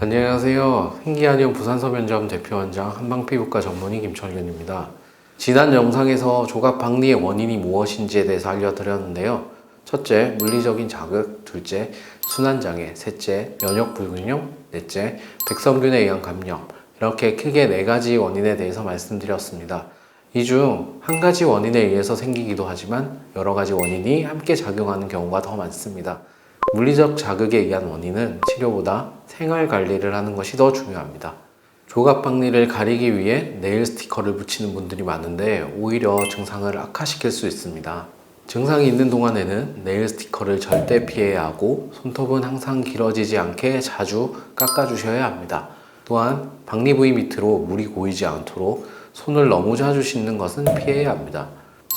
안녕하세요. hin기한의원 부산서면점 대표원장 한방피부과 전문의 김철균입니다. 지난 영상에서 조각 박리의 원인이 무엇인지에 대해서 알려드렸는데요. 첫째, 물리적인 자극. 둘째, 순환장애. 셋째, 면역불균형. 넷째, 백성균에 의한 감염. 이렇게 크게 네 가지 원인에 대해서 말씀드렸습니다. 이 중 한 가지 원인에 의해서 생기기도 하지만 여러 가지 원인이 함께 작용하는 경우가 더 많습니다. 물리적 자극에 의한 원인은 치료보다 생활 관리를 하는 것이 더 중요합니다. 조각 박리를 가리기 위해 네일 스티커를 붙이는 분들이 많은데 오히려 증상을 악화시킬 수 있습니다. 증상이 있는 동안에는 네일 스티커를 절대 피해야 하고 손톱은 항상 길어지지 않게 자주 깎아주셔야 합니다. 또한 박리 부위 밑으로 물이 고이지 않도록 손을 너무 자주 씻는 것은 피해야 합니다.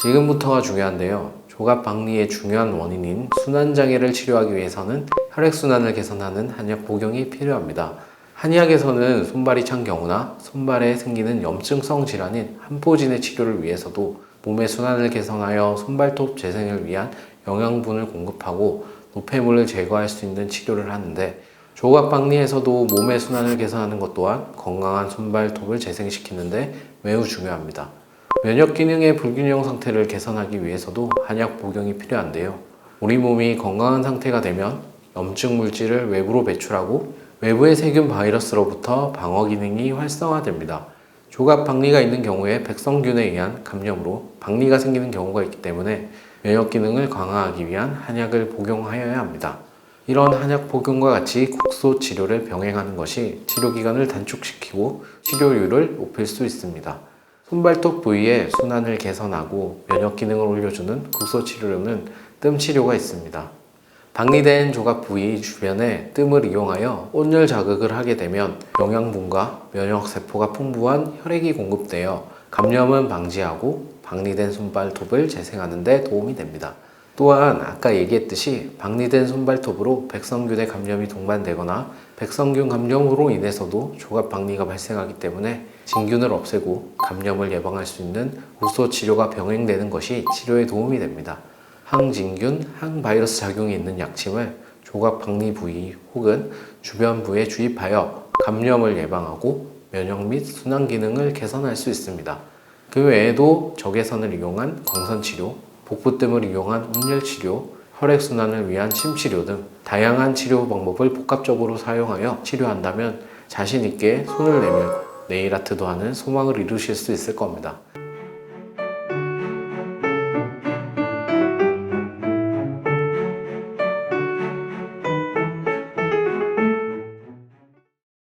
지금부터가 중요한데요. 조각 박리의 중요한 원인인 순환장애를 치료하기 위해서는 혈액순환을 개선하는 한약 복용이 필요합니다. 한의학에서는 손발이 찬 경우나 손발에 생기는 염증성 질환인 한포진의 치료를 위해서도 몸의 순환을 개선하여 손발톱 재생을 위한 영양분을 공급하고 노폐물을 제거할 수 있는 치료를 하는데 조각 박리에서도 몸의 순환을 개선하는 것 또한 건강한 손발톱을 재생시키는데 매우 중요합니다. 면역 기능의 불균형 상태를 개선하기 위해서도 한약 복용이 필요한데요. 우리 몸이 건강한 상태가 되면 염증 물질을 외부로 배출하고 외부의 세균 바이러스로부터 방어 기능이 활성화됩니다. 조각 박리가 있는 경우에 백성균에 의한 감염으로 박리가 생기는 경우가 있기 때문에 면역 기능을 강화하기 위한 한약을 복용하여야 합니다. 이런 한약 복용과 같이 국소 치료를 병행하는 것이 치료 기간을 단축시키고 치료율을 높일 수 있습니다. 손발톱 부위의 순환을 개선하고 면역 기능을 올려주는 국소 치료로는 뜸 치료가 있습니다. 박리된 조각 부위 주변에 뜸을 이용하여 온열 자극을 하게 되면 영양분과 면역 세포가 풍부한 혈액이 공급되어 감염은 방지하고 박리된 손발톱을 재생하는 데 도움이 됩니다. 또한 아까 얘기했듯이 박리된 손발톱으로 백성균의 감염이 동반되거나 백성균 감염으로 인해서도 조각 박리가 발생하기 때문에 진균을 없애고 감염을 예방할 수 있는 국소 치료가 병행되는 것이 치료에 도움이 됩니다. 항진균, 항바이러스 작용이 있는 약침을 조각 박리 부위 혹은 주변 부에 주입하여 감염을 예방하고 면역 및 순환 기능을 개선할 수 있습니다. 그 외에도 적외선을 이용한 광선 치료, 복부뜸을 이용한 온열 치료, 혈액 순환을 위한 침 치료 등 다양한 치료 방법을 복합적으로 사용하여 치료한다면 자신 있게 손을 내밀고 네일 아트도 하는 소망을 이루실 수 있을 겁니다.